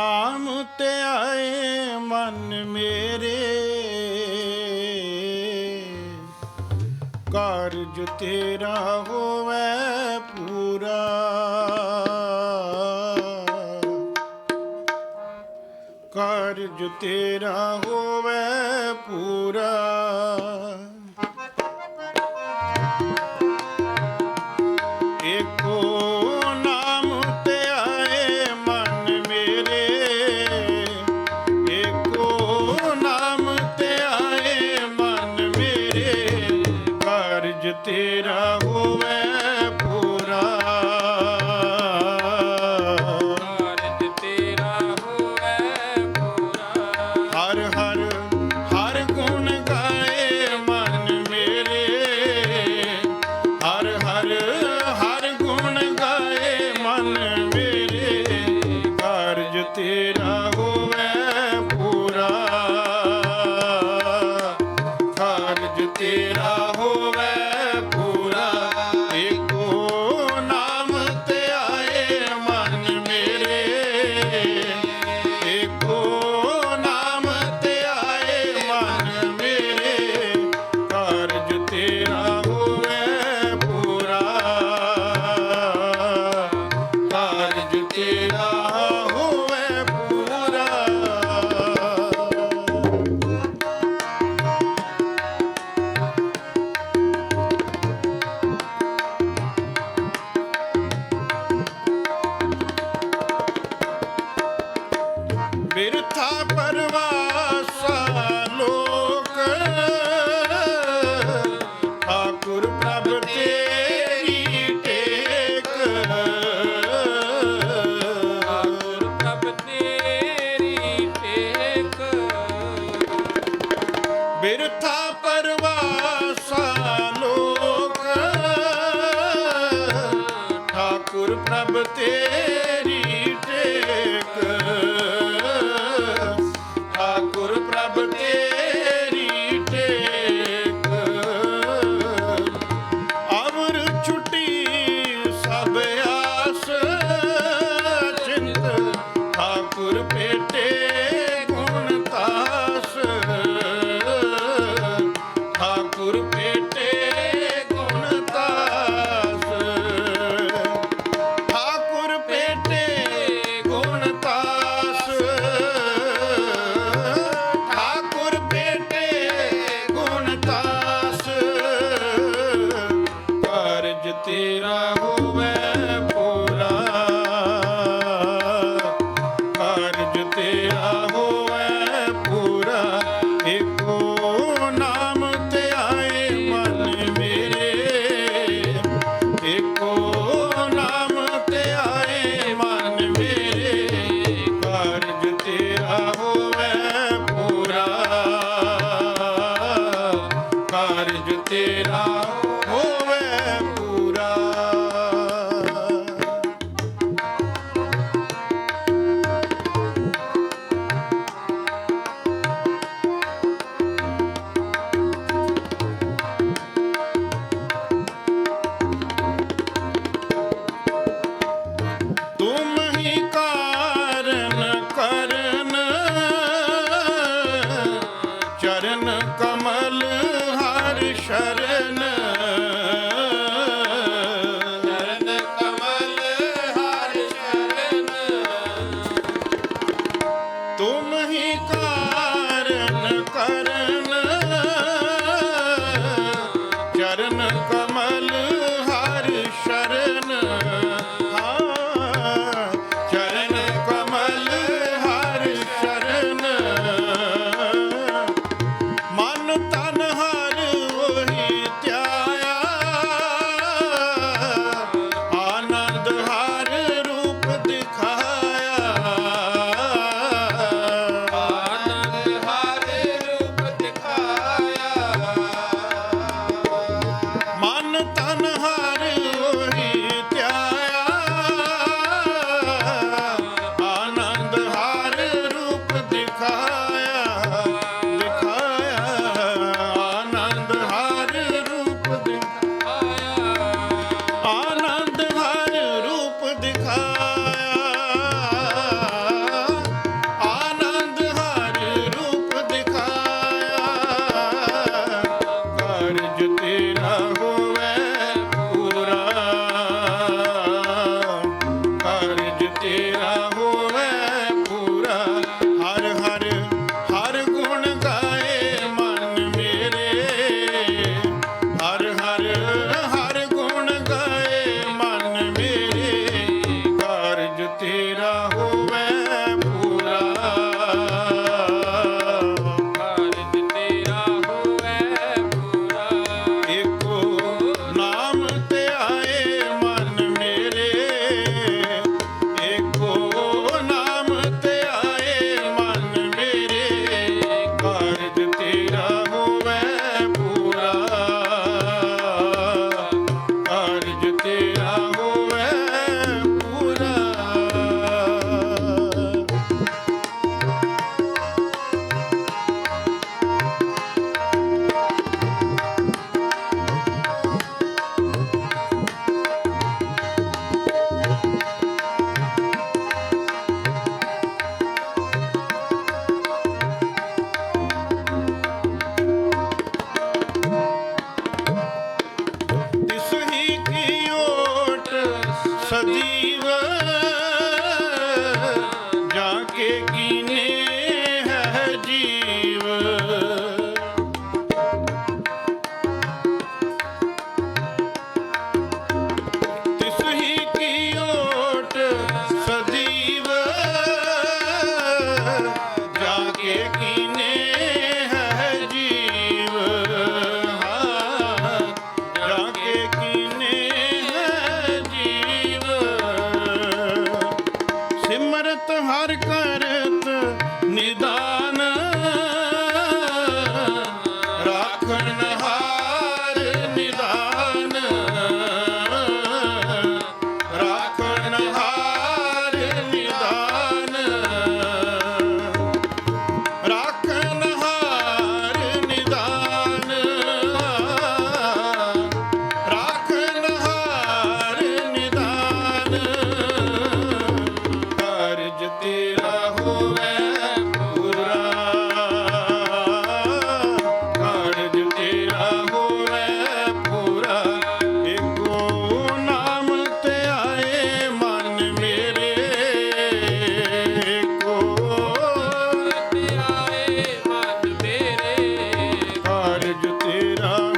ਨਾਮ ਤੇ ਆਏ ਮਨ ਮੇਰੇ। ਕਾਰਜ ਤੇਰਾ ਹੋਵੇ ਪੂਰਾ। ਕਾਰਜ ਤੇਰਾ Yeah. Hare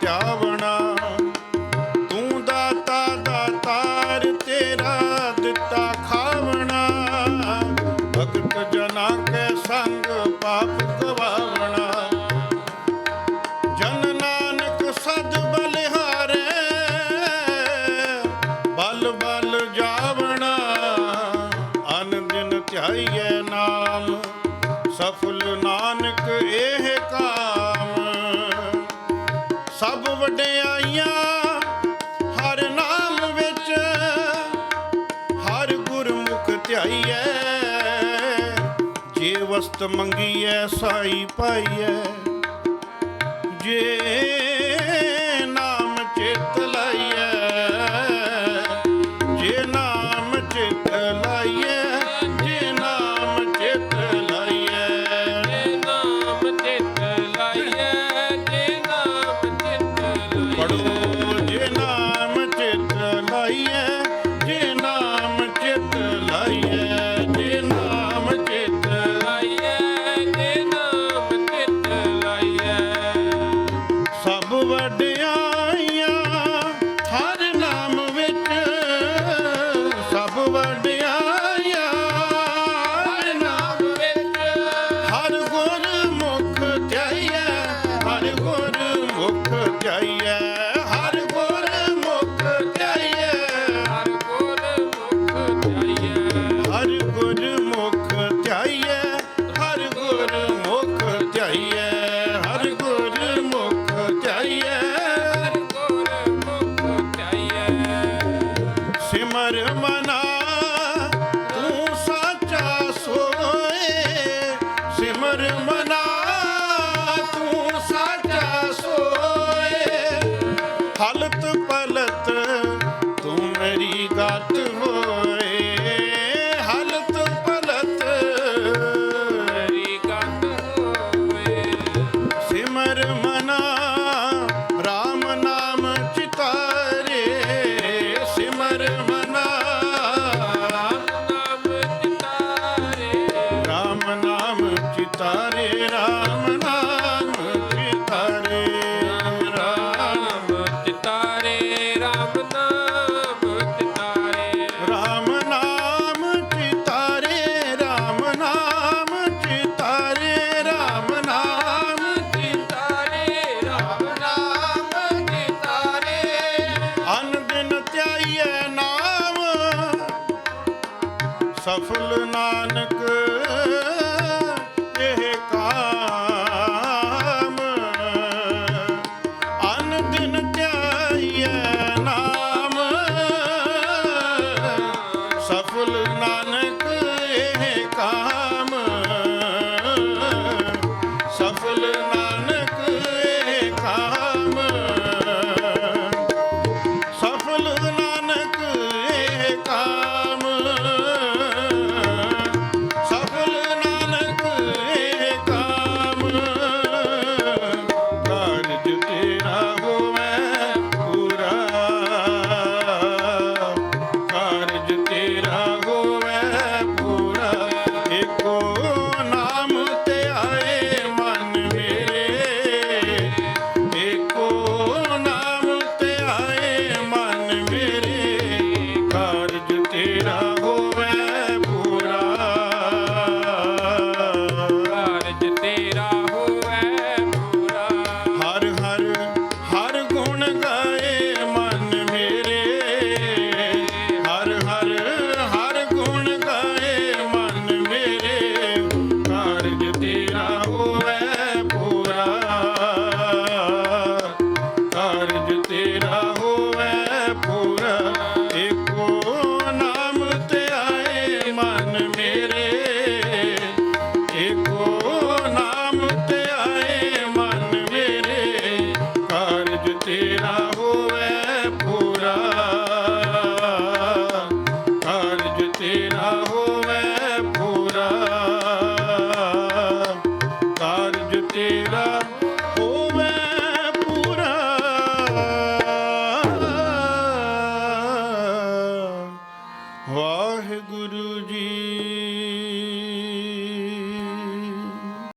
ਧਿਆਵਣਾ ਤੂੰ ਦਾਤਾ ਦਾਤਾਰ ਤੇਰਾ ਦਿੱਤਾ ਖਾਵਣਾ। ਭਗਤ ਜਨਾ ਕੇ ਸੰਗ ਪਾਪ ਗਵਾਵਣਾ। ਜਨ ਨਾਨਕ ਸਦ ਬਲਿਹਾਰੇ, ਬਲ ਮਸਤ ਮੰਗੀਐ ਸਾਈ ਪਾਈਐ। ਜੇ ਛੱਡਿਆ ਸਫਲ ਨਾਨਕ ਇਹ ਕਾਮ ਅਨ ਦਿਨ ਧਿਆਈਐ ਨਾਮ। ਸਫਲ ਨਾਨਕ